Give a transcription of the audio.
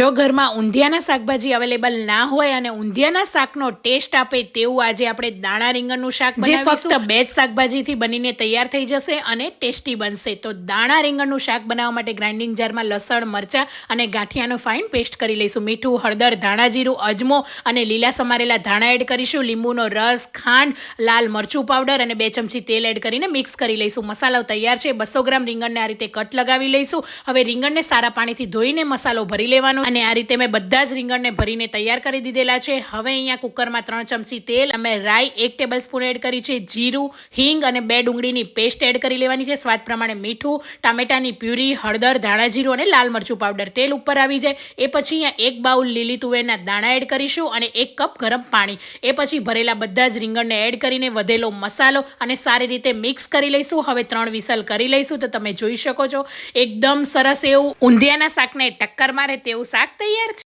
જો ઘરમાં ઊંધિયાના શાકભાજી અવેલેબલ ના હોય અને ઊંધિયાના શાકનો ટેસ્ટ આપે તેવું આજે આપણે દાણા રીંગણનું શાક જે ફક્ત બે જ શાકભાજીથી બનીને તૈયાર થઈ જશે અને ટેસ્ટી બનશે. તો દાણા રીંગણનું શાક બનાવવા માટે ગ્રાઇન્ડિંગ જારમાં લસણ મરચાં અને ગાંઠિયાનો ફાઇન પેસ્ટ કરી લઈશું. મીઠું હળદર ધાણા જીરું અજમો અને લીલા સમારેલા ધાણા એડ કરીશું. લીંબુનો રસ ખાંડ લાલ મરચું પાવડર અને બે ચમચી તેલ એડ કરીને મિક્સ કરી લઈશું. મસાલો તૈયાર છે. બસો ગ્રામ રીંગણને આ રીતે કટ લગાવી લઈશું. હવે રીંગણને સારા પાણીથી ધોઈને મસાલો ભરી લેવાનો અને આ રીતે મેં બધા જ રીંગણને ભરીને તૈયાર કરી દીધેલા છે. હવે અહીંયા કુકરમાં ત્રણ ચમચી તેલ, અમે રાઈ એક ટેબલ સ્પૂન એડ કરી છે, જીરું, હિંગ અને બે ડુંગળીની પેસ્ટ એડ કરી લેવાની છે. સ્વાદ પ્રમાણે મીઠું, ટામેટાની પ્યુરી, હળદર, ધાણા જીરું અને લાલ મરચું પાવડર તેલ ઉપર આવી જાય. એ પછી અહીંયા એક બાઉલ લીલી તુવેરના દાણા એડ કરીશું અને એક કપ ગરમ પાણી. એ પછી ભરેલા બધા જ રીંગણને એડ કરીને વધેલો મસાલો અને સારી રીતે મિક્સ કરી લઈશું. હવે ત્રણ વિસલ કરી લઈશું તો તમે જોઈ શકો છો. એકદમ સરસ એવું ઊંધિયાના શાકને ટક્કર મારે તેવું શાક તૈયાર છે?